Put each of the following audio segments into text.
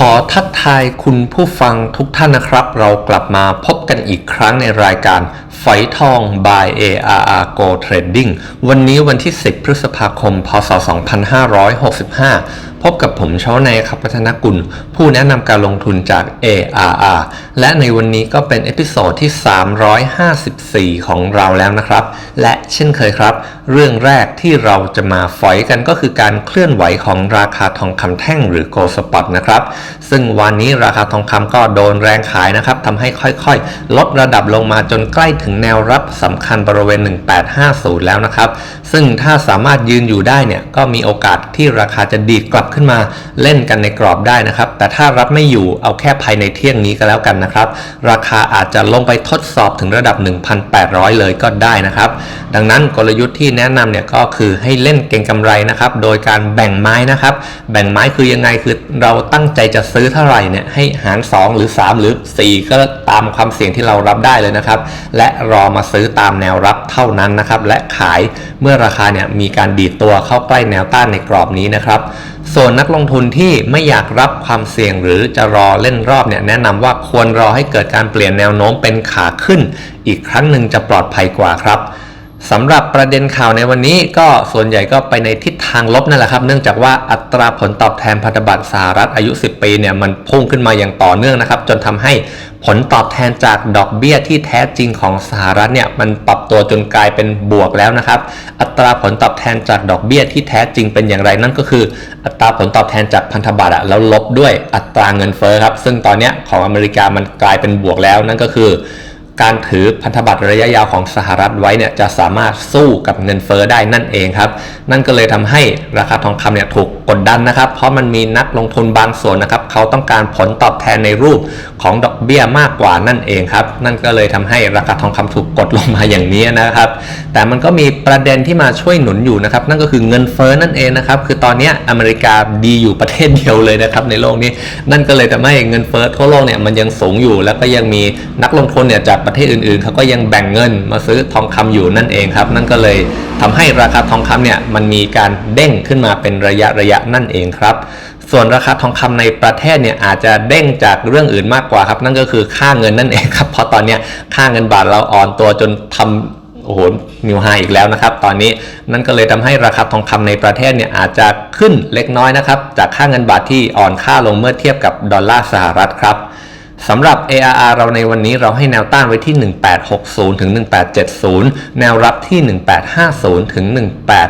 ขอทักทายคุณผู้ฟังทุกท่านนะครับ เรากลับมาพบกันอีกครั้งในรายการฝอยทอง by ARR Go Trading วันนี้วันที่ 10 พฤษภาคม พศ 2565พบกับผมเช้าในครับพัฒนกุล ผู้แนะนำการลงทุนจาก ARR และในวันนี้ก็เป็นเอพิโซดที่ 354 ของเราแล้วนะครับ และเช่นเคยครับ เรื่องแรกที่เราจะมาฝอยกันก็คือการเคลื่อนไหวของราคาทองคำแท่งหรือ Gold Spot นะครับ ซึ่งวันนี้ราคาทองคำก็โดนแรงขายนะครับทำให้ค่อยๆ ลดระดับลงมาจนใกล้ถึงแนวรับ สำคัญบริเวณ 1850 แล้วนะครับ ซึ่งถ้าสามารถยืนอยู่ได้เนี่ยก็มีโอกาสที่ราคาจะดีดกลับขึ้นมาเล่นกันในกรอบได้นะครับ แต่ถ้ารับไม่อยู่เอาแค่ภายในเที่ยงนี้ก็แล้วกันนะครับ ราคาอาจจะลงไปทดสอบถึงระดับ 1,800 เลยก็ได้นะครับ ดังนั้นกลยุทธ์ที่แนะนำเนี่ยก็คือให้เล่นเก็งกำไรนะครับ โดยการแบ่งไม้นะครับ แบ่งไม้คือยังไงคือเราตั้งใจจะซื้อเท่าไหร่เนี่ยให้หาร 2 หรือ 3 หรือ 4 ก็ตามความเสี่ยงที่เรารับได้เลยนะครับ และรอมาซื้อื้อตามแนวรับเท่านั้นนะครับ และขายเมื่อราคาเนี่ยมีการดีดตัวเข้าใกล้แนวต้านในกรอบนี้นะครับ ส่วนนักลงทุนที่ไม่อยากรับความเสี่ยงหรือจะรอเล่นรอบเนี่ยแนะนำว่าควรรอให้เกิดการเปลี่ยนแนวโน้มเป็นขาขึ้น อีกครั้งหนึ่งจะปลอดภัยกว่าครับสำหรับประเด็นข่าวในวันนี้ก็ส่วนใหญ่ก็ไปในทิศทางลบนั่นแหละครับ เนื่องจากว่าอัตราผลตอบแทนพันธบัตรสหรัฐอายุ 10 ปีเนี่ยมันพุ่งขึ้นมาอย่างต่อเนื่องนะครับ จนทำให้ ผลตอบแทนจากดอกเบี้ยที่แท้จริงของสหรัฐเนี่ยมันปรับตัวจนกลายเป็นบวกแล้วนะครับ อัตราผลตอบแทนจากดอกเบี้ยที่แท้จริงเป็นอย่างไรนั่นก็คือ อัตราผลตอบแทนจากพันธบัตรอะแล้วลบด้วยอัตราเงินเฟ้อครับ ซึ่งตอนเนี้ยของอเมริกามันกลายเป็นบวกแล้วนั่นก็คือ การถือพันธบัตรระยะยาวของสหรัฐไว้เนี่ยจะสามารถสู้กับเงินเฟ้อได้นั่นเองครับ นั่นก็เลยทำให้ราคาทองคำเนี่ยถูกกดดันนะครับ เพราะมันมีนักลงทุนบางส่วนนะครับ เขาต้องการผลตอบแทนในรูปของดอกเบี้ยมากกว่านั่นเองครับ นั่นก็เลยทำให้ราคาทองคำถูกกดลงมาอย่างนี้นะครับ แต่มันก็มีประเด็นที่มาช่วยหนุนอยู่นะครับ นั่นก็คือเงินเฟ้อนั่นเองนะครับ คือตอนนี้อเมริกาดีอยู่ประเทศเดียวเลยนะครับในโลกนี้ นั่นก็เลยทำให้เงินเฟ้อทั่วโลกเนี่ยมันยังสูงอยู่ แล้วก็ยังมีนักลงทุนเนี่ยจากประเทศอื่นๆเขาก็ยังแบ่งเงินมาซื้อทองคำอยู่นั่นเองครับ นั่นก็เลยทำให้ราคาทองคำเนี่ยมันมีการเด้งขึ้นมาเป็นระยะระยะนั่นเองครับ ส่วนราคาทองคำในประเทศเนี่ยอาจจะเด้งจากเรื่องอื่นมากกว่าครับ นั่นก็คือค่าเงินนั่นเองครับเพราะตอนนี้ค่าเงินบาทเราอ่อนตัวจนทำโอ้โหนิวไฮอีกแล้วนะครับ ตอนนี้นั่นก็เลยทำให้ราคาทองคำในประเทศเนี่ยอาจจะขึ้นเล็กน้อยนะครับ จากค่าเงินบาทที่อ่อนค่าลงเมื่อเทียบกับดอลลาร์สหรัฐครับ สำหรับ ARR เราในวันนี้เราให้แนวต้านไว้ที่ 1860 ถึง 1870 แนวรับที่ 1850 ถึง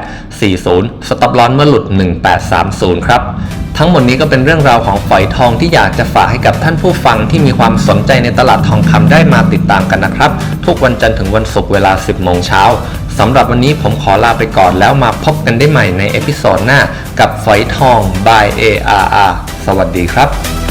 1840 สต็อปลอนเมื่อหลุด 1830 ครับ ทั้งหมดนี้ก็เป็นเรื่องราวของฝอยทองที่อยากจะฝากให้กับท่านผู้ฟังที่มีความสนใจในตลาดทองคำได้มาติดตามกันนะครับ ทุกวันจันทร์ถึงวันศุกร์เวลา 10 โมงเช้าสำหรับวันนี้ผมขอลาไปก่อนแล้วมาพบกันได้ใหม่ในเอพิโซดหน้ากับฝอยทอง by ARR สวัสดีครับ